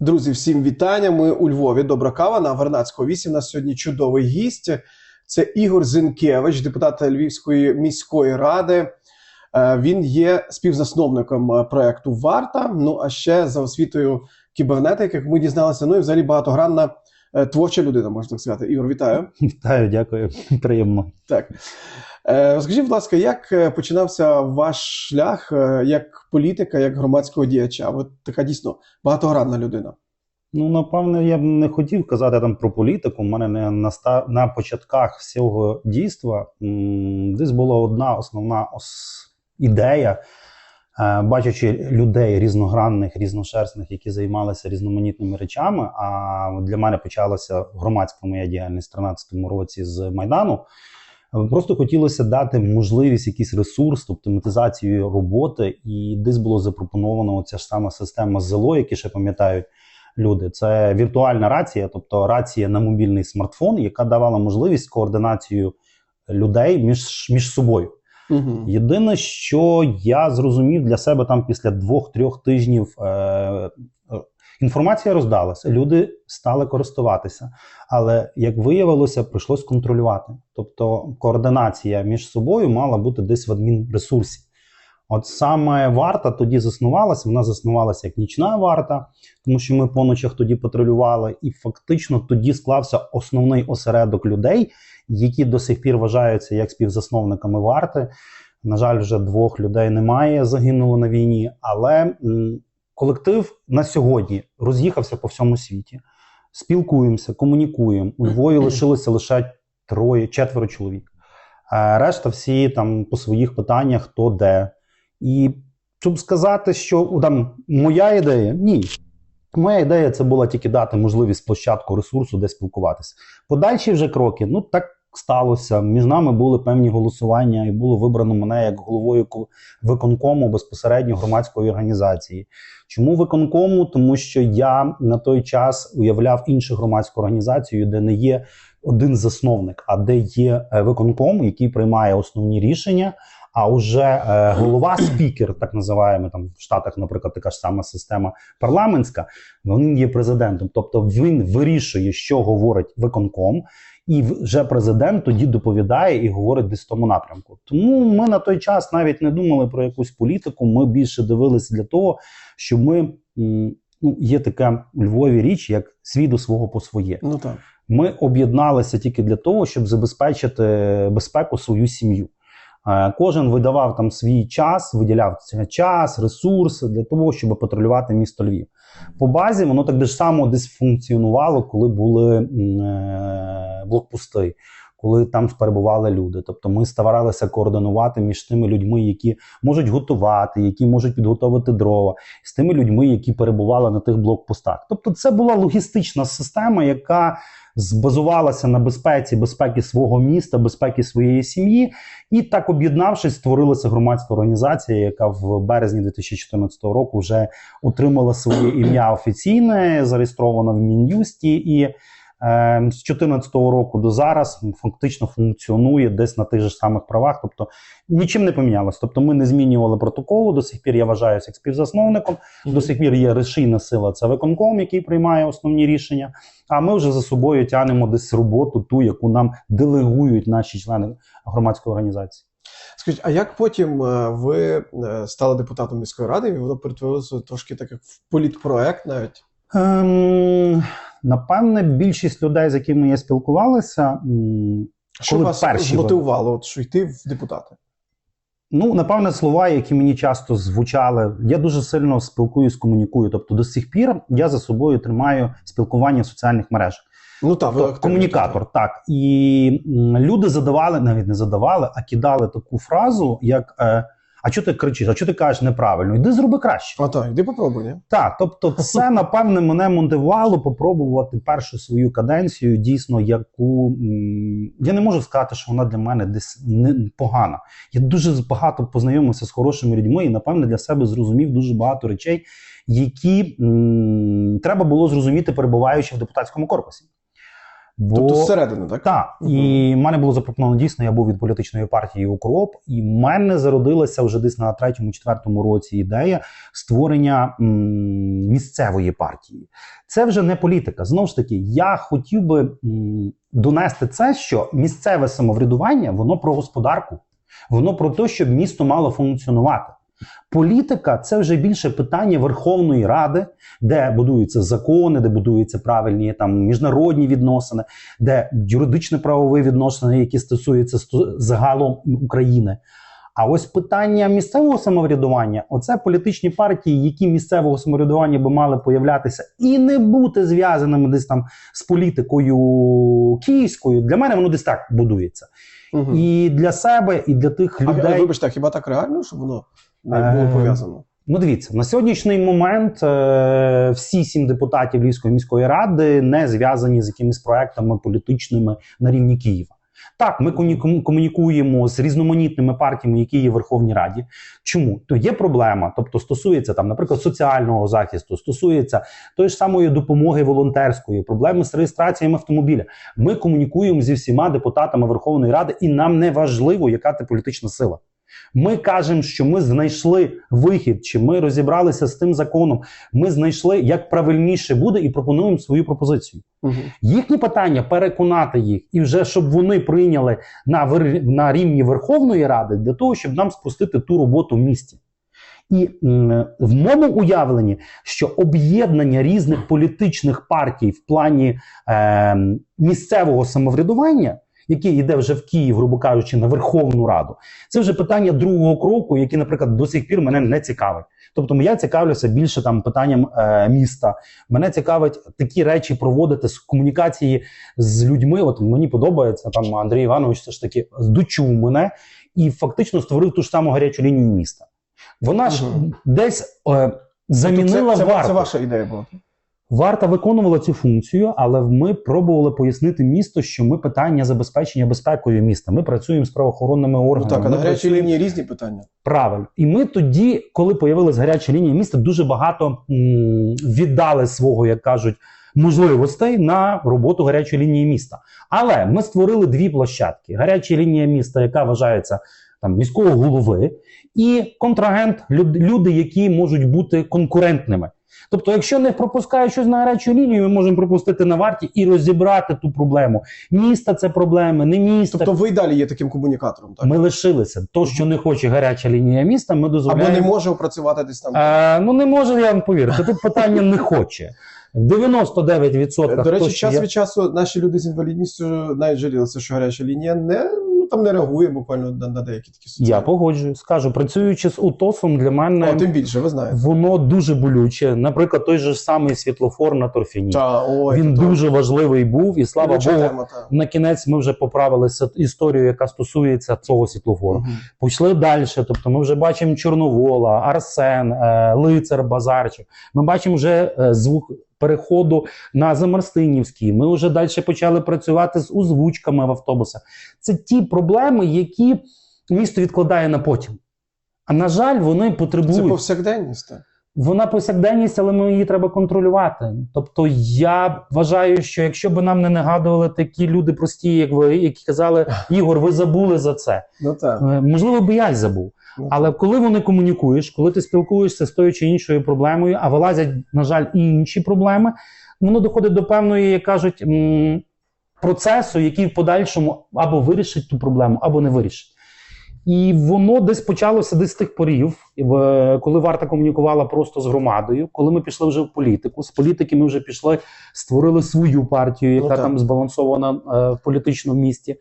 Друзі, всім вітання. Ми у Львові. Добра кава на Вернадського 8. У нас сьогодні чудовий гість. Це Ігор Зинкевич, депутат Львівської міської ради. Е, Він є співзасновником е, проекту Варта. Ну а ще за освітою кібернетики, як ми дізналися, ну і взагалі багатогранна е, творча людина, можна так сказати. Ігор, вітаю. Вітаю, дякую. Приємно. Так. Е, Розкажіть, будь ласка, як е, починався ваш шлях е, як політика, як громадського діяча? Ви така дійсно багатогранна людина. Ну, напевне, я б не хотів казати там про політику. У мене не на, ста... на початках всього дійства десь була одна основна ос... ідея, бачачи людей різногранних, різношерстних, які займалися різноманітними речами. А для мене почалася громадська моя діяльність в 2013 році з Майдану. Просто хотілося дати можливість якийсь ресурс, оптимізацію роботи, і десь було запропоновано оця ж сама система ЗЕЛО, які ще пам'ятають люди. Це віртуальна рація, тобто рація на мобільний смартфон, яка давала можливість координацію людей між, між собою. Угу. Єдине, що я зрозумів для себе там після двох-трьох тижнів е, е, інформація роздалася, люди стали користуватися. Але як виявилося, прийшлось контролювати. Тобто координація між собою мала бути десь в адмінресурсі. От саме варта тоді заснувалася, вона заснувалася як нічна варта, тому що ми по ночах тоді патрулювали, і фактично тоді склався основний осередок людей, які до сих пір вважаються як співзасновниками варти. На жаль, вже двох людей немає, загинуло на війні. Але колектив на сьогодні роз'їхався по всьому світі. Спілкуємося, комунікуємо. У Львові лишилося лише троє, четверо чоловік. А решта всі там по своїх питаннях, хто де. І щоб сказати, що там моя ідея, ні. Моя ідея це була тільки дати можливість площадку ресурсу, де спілкуватися. Подальші вже кроки, ну так сталося. Між нами були певні голосування, і було вибрано мене як головою виконкому безпосередньо громадської організації. Чому виконкому? Тому що я на той час уявляв іншу громадську організацію, де не є один засновник, а де є е, виконком, який приймає основні рішення. А вже е, голова спікер, так називаємо там в Штатах, наприклад, така ж сама система парламентська, він є президентом. Тобто він вирішує, що говорить виконком, і вже президент тоді доповідає і говорить десь в тому напрямку. Тому ми на той час навіть не думали про якусь політику. Ми більше дивилися для того, що ми ну є така у Львові річ, як свій до свого по своє. Ну так. Ми об'єдналися тільки для того, щоб забезпечити безпеку свою сім'ю. Е, Кожен видавав там свій час, виділяв час, ресурси для того, щоб патрулювати місто Львів. По базі воно так ж само десь функціонувало, коли були е, блокпости, коли там перебували люди. Тобто ми старалися координувати між тими людьми, які можуть готувати, які можуть підготувати дрова, з тими людьми, які перебували на тих блокпостах. Тобто, це була логістична система, яка збазувалася на безпеці, безпеки свого міста, безпеки своєї сім'ї. І так об'єднавшись, створилася громадська організація, яка в березні 2014 року вже отримала своє ім'я офіційне, зареєстровано в Мін'юсті, і з 2014 року до зараз фактично функціонує десь на тих же самих правах. Тобто нічим не помінялось. Тобто ми не змінювали протоколу. До сих пір я вважаюся як співзасновником. До сих пір є рішійна сила, це виконком, який приймає основні рішення. А ми вже за собою тягнемо десь роботу, ту, яку нам делегують наші члени громадської організації. Скажіть, а як потім е, ви е, стали депутатом міської ради, і воно перетворилося трошки так як в політпроект навіть? Ем, напевне, більшість людей, з якими я спілкувалася, Що коли вас перші змотивувало, от, що йти в депутати? Ну, напевне, слова, які мені часто звучали. Я дуже сильно спілкуюсь, комунікую. Тобто, до сих пір я за собою тримаю спілкування в соціальних мережах. Ну так, Тобто, активно комунікатор, так. І м, люди задавали, навіть не задавали, а кидали таку фразу, як е, а чого ти кричиш, а чого ти кажеш неправильно? Іди зроби краще. А так, іди попробуй, ні? Так, тобто, це напевне мене мотивувало попробувати першу свою каденцію, дійсно, яку м, я не можу сказати, що вона для мене десь не погана. Я дуже багато познайомився з хорошими людьми і, напевне, для себе зрозумів дуже багато речей, які м, треба було зрозуміти, перебуваючи в депутатському корпусі. Бо... Тобто зсередини, так? Так, Мгм. і в мене було запропоновано дійсно, я був від політичної партії Укроп, і в мене зародилася вже десь на третьому-четвертому році ідея створення м, місцевої партії. Це вже не політика. Знову ж таки, я хотів би м, донести це, що місцеве самоврядування воно про господарку, воно про те, щоб місто мало функціонувати. Політика це вже більше питання Верховної Ради, де будуються закони, де будуються правильні там міжнародні відносини, де юридично-правові відносини, які стосуються сто- загалом України. А ось питання місцевого самоврядування оце політичні партії, які місцевого самоврядування би мали появлятися і не бути зв'язаними десь там з політикою київською. Для мене воно десь так будується. Мгм. І для себе, і для тих людей. а, вибачте, а хіба так реально, щоб воно не Е, було пов'язано? Ну, дивіться, на сьогоднішній момент е, всі сім депутатів Львівської міської ради не зв'язані з якимись проектами політичними на рівні Києва. Так, ми комунікуємо з різноманітними партіями, які є в Верховній Раді. Чому? То є проблема, тобто стосується там, наприклад, соціального захисту, стосується тої ж самої допомоги волонтерської, проблеми з реєстраціями автомобіля. Ми комунікуємо зі всіма депутатами Верховної Ради, і нам не важливо, яка ти політична сила. Ми кажемо, що ми знайшли вихід, чи ми розібралися з тим законом. Ми знайшли, як правильніше буде, і пропонуємо свою пропозицію. Мгм. Їхні питання переконати їх, і вже щоб вони прийняли на, на рівні Верховної Ради для того, щоб нам спустити ту роботу в місті. І м, в моєму уявленні, що об'єднання різних політичних партій в плані е, місцевого самоврядування, яке йде вже в Київ, грубо кажучи, на Верховну Раду, це вже питання другого кроку, яке, наприклад, до сих пір мене не цікавить. Тобто я цікавлюся більше там питанням е, міста. Мене цікавить такі речі проводити з комунікації з людьми. От мені подобається там Андрій Іванович, все ж таки дочув мене і фактично створив ту ж саму гарячу лінію міста. Вона ж десь е, замінила Тобто це, це, варту. це ваша ідея була. Варта виконувала цю функцію, але ми пробували пояснити місту, що ми питання забезпечення безпекою міста. Ми працюємо з правоохоронними Ну органами. так, а на гарячій працюємо- лінії різні питання. Правильно. І ми тоді, коли появилась гаряча лінія міста, дуже багато м, віддали свого, як кажуть, можливостей на роботу гарячої лінії міста. Але ми створили дві площадки: гаряча лінія міста, яка вважається там міського голови, і контрагент люд- люди, які можуть бути конкурентними. Тобто, якщо не пропускають щось на гарячу лінію, ми можемо пропустити на варті і розібрати ту проблему. Міста це проблеми, не міста. Тобто ви й далі є таким комунікатором, так? Ми лишилися. То, що не хоче гаряча лінія міста, ми дозволяємо. Або не може опрацювати десь там. Е, ну не може я вам повірити. Тут питання не хоче. В 99% До речі, час є- від часу наші люди з інвалідністю навіть жалілися, що гаряча лінія не там не реагує буквально на, на деякі такі соціальні. я погоджую. Скажу, працюючи з УТОСом, для мене О, тим більше, ви знаєте. воно дуже болюче. Наприклад, той же самий світлофор на торфяні. Та, ой, Він то- дуже важливий був, і слава Богу, тема, на кінець ми вже поправили с- історію, яка стосується цього світлофору. Мгм. Пішли далі. Тобто, ми вже бачимо Чорновола, Арсен, е, Лицар, Базарчик. Ми бачимо вже е, звук переходу на Замарстинівський. Ми вже далі почали працювати з озвучками в автобусах. Це ті проблеми, які місто відкладає на потім. А на жаль, вони потребують. Це повсякденність. так. Вона повсякденність, але ми її треба контролювати. Тобто, я вважаю, що якщо б нам не нагадували такі люди прості, як ви, які казали, Ігор, ви забули за це. Ну так. Е, Можливо, би я й забув. Але коли вони комунікуєш, коли ти спілкуєшся з тою чи іншою проблемою, а вилазять, на жаль, і інші проблеми, воно доходить до певної, як кажуть, процесу, який в подальшому або вирішить ту проблему, або не вирішить. І воно десь почалося десь з тих порів, коли варта комунікувала просто з громадою. Коли ми пішли вже в політику, з політики ми вже пішли, створили свою партію, яка Ну, там збалансована е, в політичному місті.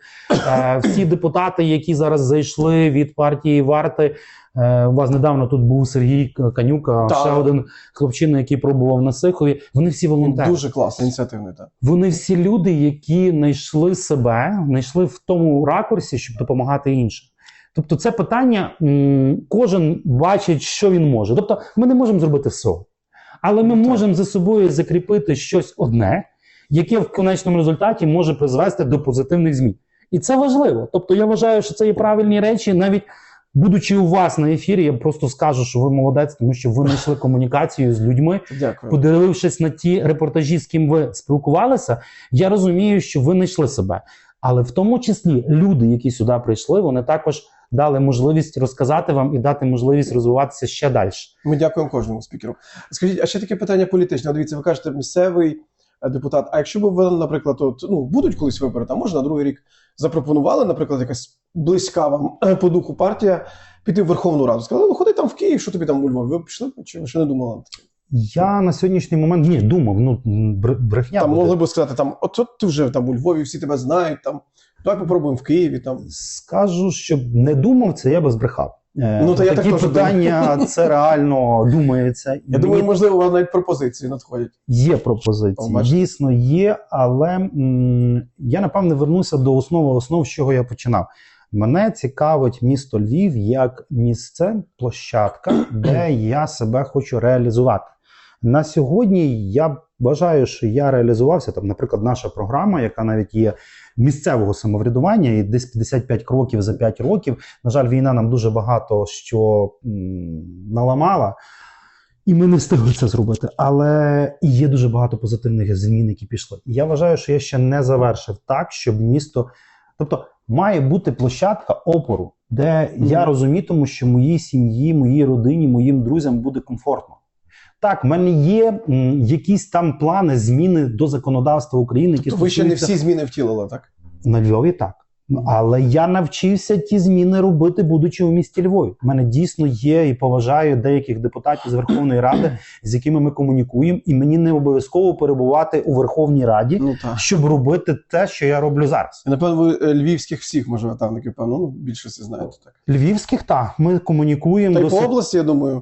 Е, всі депутати, які зараз зайшли від партії варти. е, У вас недавно тут був Сергій Канюка, Так. ще один хлопчина, який пробував на Сихові. Вони всі волонтери. Дуже класно, ініціативний. Так. Вони всі люди, які знайшли себе, знайшли в тому ракурсі, щоб допомагати іншим. Тобто, це питання, кожен бачить, що він може. Тобто, ми не можемо зробити все. Але ми Ну, можемо за собою закріпити щось одне, яке в конечному результаті може призвести до позитивних змін. І це важливо. Тобто, я вважаю, що це є правильні речі, навіть будучи у вас на ефірі, я просто скажу, що ви молодець, тому що ви знайшли комунікацію з людьми, Дякую. подивившись на ті репортажі, з ким ви спілкувалися, я розумію, що ви знайшли себе. Але в тому числі люди, які сюди прийшли, вони також дали можливість розказати вам і дати можливість розвиватися ще далі. Ми дякуємо кожному спікеру. Скажіть, а ще таке питання політичне. Дивіться, ви кажете, місцевий е, депутат. А якщо б ви, наприклад, от, ну будуть колись вибори, там може на другий рік запропонували, наприклад, якась близька вам е, по духу партія піти в Верховну Раду. Сказали, ну ходи там в Київ, що тобі там у Львові? Ви пішли чи ви ще не думали? Я на сьогоднішній момент ні, думав, ну бр- брехня. Там буде. могли б сказати, там, от, от ти вже там у Львові, всі тебе знають, там давай попробуємо в Києві. Там Скажу, щоб не думав, це я би збрехав. Е, Ну, то я такі так питання це реально думається. я Мені думаю, можливо, у вас навіть пропозиції надходять. Є пропозиції, О, дійсно є, але м, я напевне вернуся до основи основ, з чого я починав. Мене цікавить місто Львів як місце, площадка, де я себе хочу реалізувати. На сьогодні я вважаю, що я реалізувався там, наприклад, наша програма, яка навіть є місцевого самоврядування, і десь 55 кроків за 5 років. На жаль, війна нам дуже багато що м, наламала. І ми не встигли це зробити. Але є дуже багато позитивних змін, які пішли. І я вважаю, що я ще не завершив так, щоб місто. Тобто має бути площадка опору, де Мгм. я розумітиму, що моїй сім'ї, моїй родині, моїм друзям буде комфортно. Так, в мене є м, якісь там плани, зміни до законодавства України, які То ви ще не всі зміни втілили, так? на Львові так. Але я навчився ті зміни робити, будучи у місті Львові. У мене дійсно є і поважаю деяких депутатів з Верховної Ради, з якими ми комунікуємо, і мені не обов'язково перебувати у Верховній Раді, Ну так. щоб робити те, що я роблю зараз. І, напевно, ви е, львівських всіх мажоритарників, певно, ну більшості знаєте так. Львівських так, ми комунікуємо Та й по досить області, я думаю.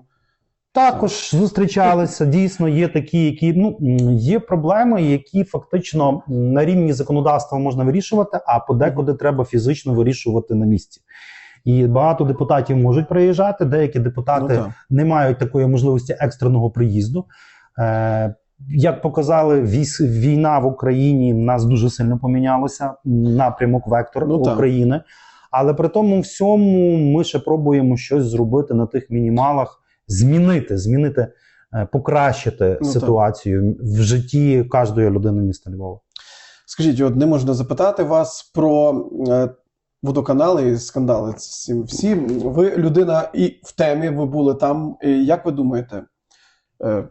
Також зустрічалися. Дійсно, є такі, які ну є проблеми, які фактично на рівні законодавства можна вирішувати, а подекуди треба фізично вирішувати на місці. І багато депутатів можуть приїжджати, деякі депутати Ну, не мають такої можливості екстреного приїзду. Е, як показали, війна в Україні нас дуже сильно помінялося. Напрямок вектор Ну. України. Але при тому всьому ми ще пробуємо щось зробити на тих мінімалах, змінити, змінити, е, покращити Ну, ситуацію в житті кожної людини міста Львова. Скажіть, от не можна запитати вас про е, водоканали і скандали. з цим всі. Ви людина і в темі, ви були там. І як ви думаєте, е,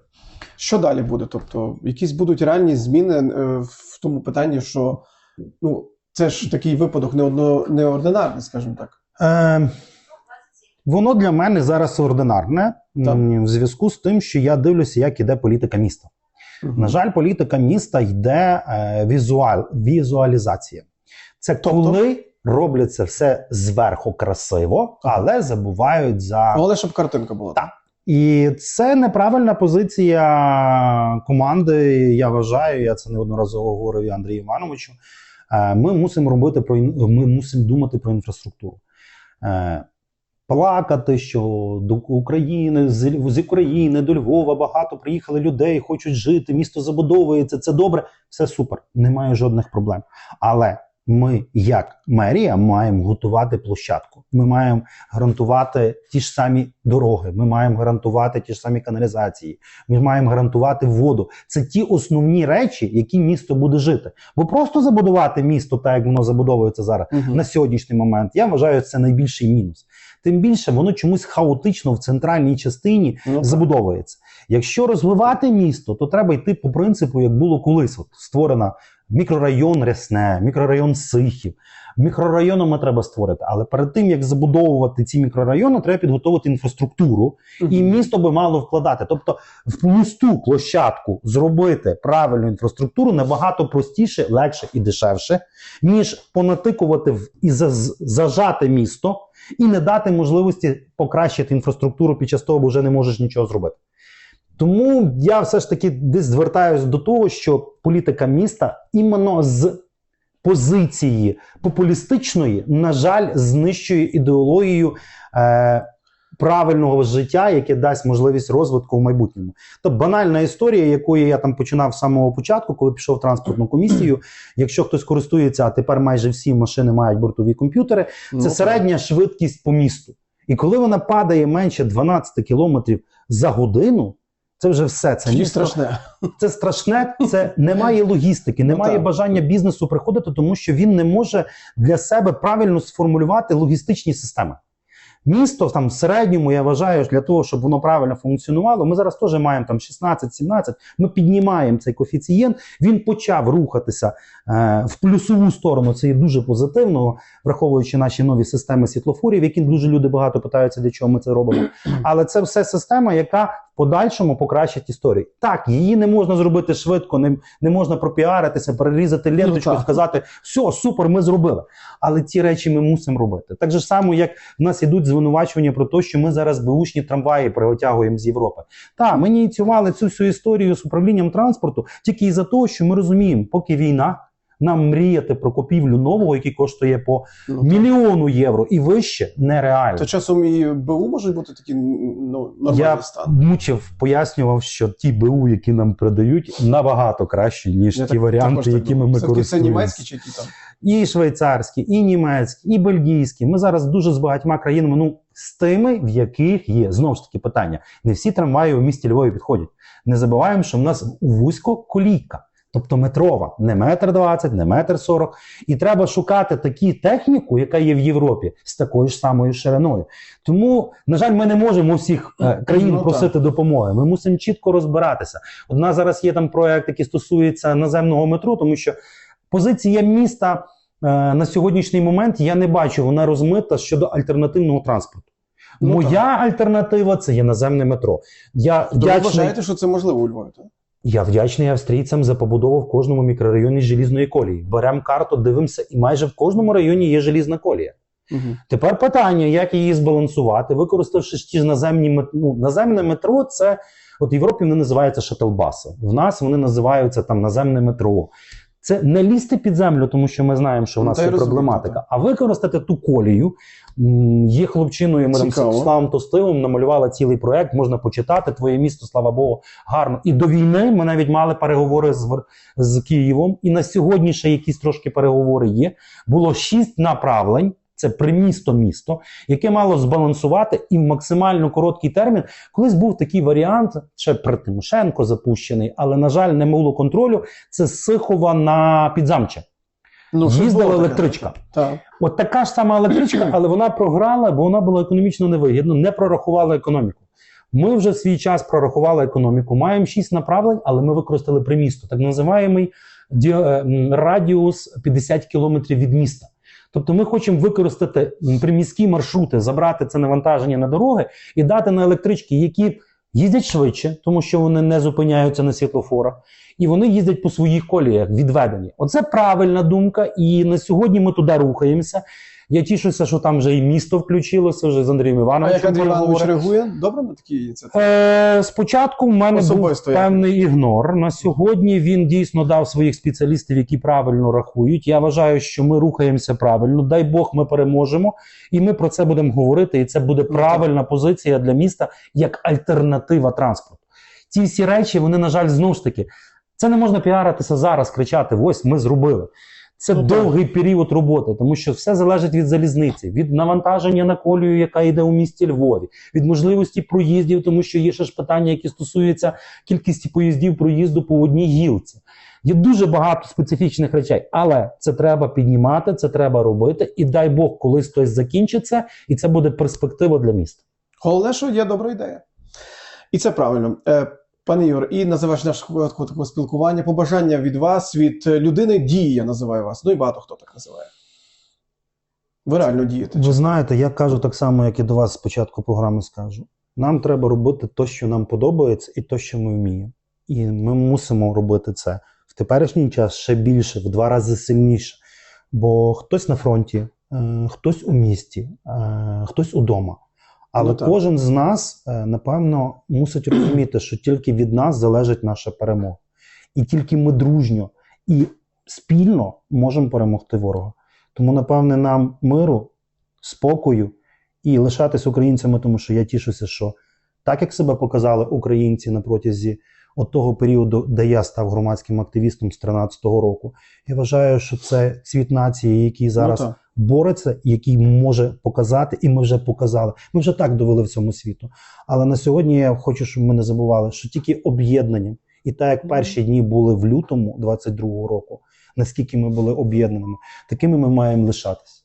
що далі буде? Тобто, якісь будуть реальні зміни в тому питанні, що ну, це ж такий випадок неодно, неординарний, скажімо так. Е, воно для мене зараз ординарне Так. в зв'язку з тим, що я дивлюся, як іде політика міста. На жаль, політика міста йде е, візуаль, візуалізація. Це Тобто? коли робляться все зверху красиво, але забувають за але щоб картинка була. Так. І це неправильна позиція команди. Я вважаю, я це неодноразово говорив і Андрію Івановичу. Е, Ми мусимо робити про ми мусимо думати про інфраструктуру. Плакати, що до України з, України до Львова багато приїхали людей, хочуть жити, місто забудовується. Це добре, все супер, немає жодних проблем. Але ми, як мерія, маємо готувати площадку. Ми маємо гарантувати ті ж самі дороги. Ми маємо гарантувати ті ж самі каналізації. Ми маємо гарантувати воду. Це ті основні речі, які місто буде жити. Бо просто забудувати місто, так як воно забудовується зараз Мгм. на сьогоднішній момент, я вважаю, це найбільший мінус. Тим більше воно чомусь хаотично в центральній частині Ну, забудовується. Якщо розвивати місто, то треба йти по принципу, як було колись. От створена мікрорайон Рясне, мікрорайон Сихів. Мікрорайонами треба створити, але перед тим як забудовувати ці мікрорайони, треба підготувати інфраструктуру, і місто би мало вкладати. Тобто, в пусту площадку зробити правильну інфраструктуру набагато простіше, легше і дешевше, ніж понатикувати в і зажати місто і не дати можливості покращити інфраструктуру під час того, бо вже не можеш нічого зробити. Тому я все ж таки десь звертаюся до того, що політика міста іменно з позиції популістичної, на жаль, знищує ідеологію е, правильного життя, яке дасть можливість розвитку в майбутньому. То банальна історія, якою я там починав з самого початку, коли пішов в транспортну комісію. Якщо хтось користується, а тепер майже всі машини мають бортові комп'ютери, Ну, це так. середня швидкість по місту. І коли вона падає менше 12 кілометрів за годину, це вже все. Це місто- страшне. це страшне, це немає логістики, немає Ну, бажання бізнесу приходити, тому що він не може для себе правильно сформулювати логістичні системи. Місто там в середньому, я вважаю, для того, щоб воно правильно функціонувало. Ми зараз теж маємо там 16-17, Ми піднімаємо цей коефіцієнт. Він почав рухатися е, в плюсову сторону. Це є дуже позитивно, враховуючи наші нові системи світлофорів, які дуже люди багато питаються, для чого ми це робимо. Але це все система, яка подальшому покращить історію. Так, її не можна зробити швидко, не, не можна пропіаритися, перерізати ленточку, Ну, сказати, все, супер, ми зробили. Але ці речі ми мусимо робити. Так же само, як в нас ідуть звинувачення про те, що ми зараз беушні трамваї привитягуємо з Європи. Так, ми ініціювали цю всю історію з управлінням транспорту тільки із-за того, що ми розуміємо, поки війна. Нам мріяти про купівлю нового, який коштує по Ну, мільйону євро і вище, нереально. То часом і БУ можуть бути такі ну, нормальний Я мучив, пояснював, що ті БУ, які нам продають, набагато кращі, ніж Я ті так- варіанти, якими ми Все-таки Це користуємося. німецькі чи які там? І швейцарські, і німецькі, і бельгійські. Ми зараз дуже з багатьма країнами, ну з тими, в яких є знову ж таки питання. Не всі трамваї у місті Львові підходять. Не забуваємо, що в нас вузько колійка. Тобто метрова, не метр двадцять, не метр сорок. І треба шукати таку техніку, яка є в Європі, з такою ж самою шириною. Тому, на жаль, ми не можемо всіх е, країн Ну, так. просити допомоги. Ми мусимо чітко розбиратися. У нас зараз є там проект, який стосується наземного метро, тому що позиція міста е, на сьогоднішній момент я не бачу, вона розмита щодо альтернативного транспорту. Ну, Моя альтернатива це є наземне метро. Я То ви вдячний, вважаєте, що це можливо у Львові? Так? Я вдячний австрійцям за побудову в кожному мікрорайоні желізної колії. Беремо карту, дивимося, і майже в кожному районі є желізна колія. Угу. Тепер питання, як її збалансувати, використавши ті ж наземні мет- ну, наземне метро, це от в Європі вони називаються шатлбаси. В нас вони називаються там наземне метро. Це не лізти під землю, тому що ми знаємо, що в Ну, нас та є проблематика, так. а використати ту колію. Є хлопчиною, ми там. Славом Тостилом намалювали цілий проект. Можна почитати. Твоє місто, слава Богу, гарно. І до війни ми навіть мали переговори з, з Києвом. І на сьогодні ще якісь трошки переговори є. Було шість направлень. Це примісто-місто, яке мало збалансувати і в максимально короткий термін. Колись був такий варіант, ще при Тимошенко запущений, але, на жаль, не було контролю. Це Сихова на Підзамче. Ну, Їздила електричка. Так. От така ж сама електричка, але вона програла, бо вона була економічно невигідна, не прорахувала економіку. Ми вже в свій час прорахували економіку. Маємо шість направлень, але ми використали примісто, так називаємий ді- е, радіус 50 кілометрів від міста. Тобто ми хочемо використати приміські маршрути, забрати це навантаження на дороги і дати на електрички, які їздять швидше, тому що вони не зупиняються на світлофорах, і вони їздять по своїх коліях відведені. Оце правильна думка, і на сьогодні ми туди рухаємося. Я тішуся, що там вже і місто включилося, вже з Андрієм А як Андрій Іванович реагує? Добре на такі ініціативи? Е, спочатку в мене Особисто був як? певний ігнор. На сьогодні він дійсно дав своїх спеціалістів, які правильно рахують. Я вважаю, що ми рухаємося правильно. Дай Бог, ми переможемо, і ми про це будемо говорити. І це буде правильна позиція для міста як альтернатива транспорту. Ці всі речі, вони, на жаль, знову ж таки, це не можна піаритися зараз, кричати: ось ми зробили. Це Ну, так. довгий період роботи, тому що все залежить від залізниці, від навантаження на колію, яка йде у місті Львові, від можливості проїздів, тому що є ще ж питання, які стосуються кількості поїздів проїзду по одній гілці. Є дуже багато специфічних речей, але це треба піднімати, це треба робити. І дай Бог, колись хтось закінчиться, і це буде перспектива для міста. Головне, що є добра ідея. І це правильно. Пане Ігор, і на завершення нашого такого спілкування, побажання від вас, від е, людини дії, я називаю вас. Ну і багато хто так називає. Ви реально дієте. Ви знаєте, я кажу так само, як і до вас спочатку програми скажу. Нам треба робити те, що нам подобається, і те, що ми вміємо. І ми мусимо робити це в теперішній час ще більше, в два рази сильніше. Бо хтось на фронті, е, хтось у місті, е, хтось удома. Але Ну, кожен з нас, е, напевно, мусить розуміти, що тільки від нас залежить наша перемога. І тільки ми дружньо і спільно можемо перемогти ворога. Тому, напевне, нам миру, спокою і лишатись українцями, тому що я тішуся, що так як себе показали українці на протязі от того періоду, де я став громадським активістом з 13-го року, я вважаю, що це цвіт нації, який зараз Ну. Бореться, який може показати, і ми вже показали. Ми вже так довели в цьому світу. Але на сьогодні я хочу, щоб ми не забували, що тільки об'єднанням, і так як перші дні були в лютому 22-го року, наскільки ми були об'єднаними, такими ми маємо лишатись.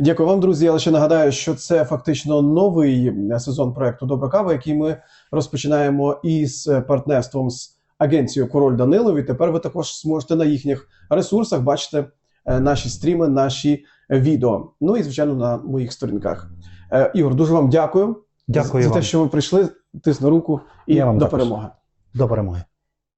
Дякую вам, друзі. Я лише нагадаю, що це фактично новий сезон проекту Добра кава, який ми розпочинаємо із партнерством з агенцією Король Данилов. І тепер ви також зможете на їхніх ресурсах бачити е, наші стріми, наші відео. Ну і звичайно на моїх сторінках. Е, Ігор, дуже вам дякую. Дякую за вам. те, що ви прийшли. Тисну руку і Я вам до також. перемоги. До перемоги.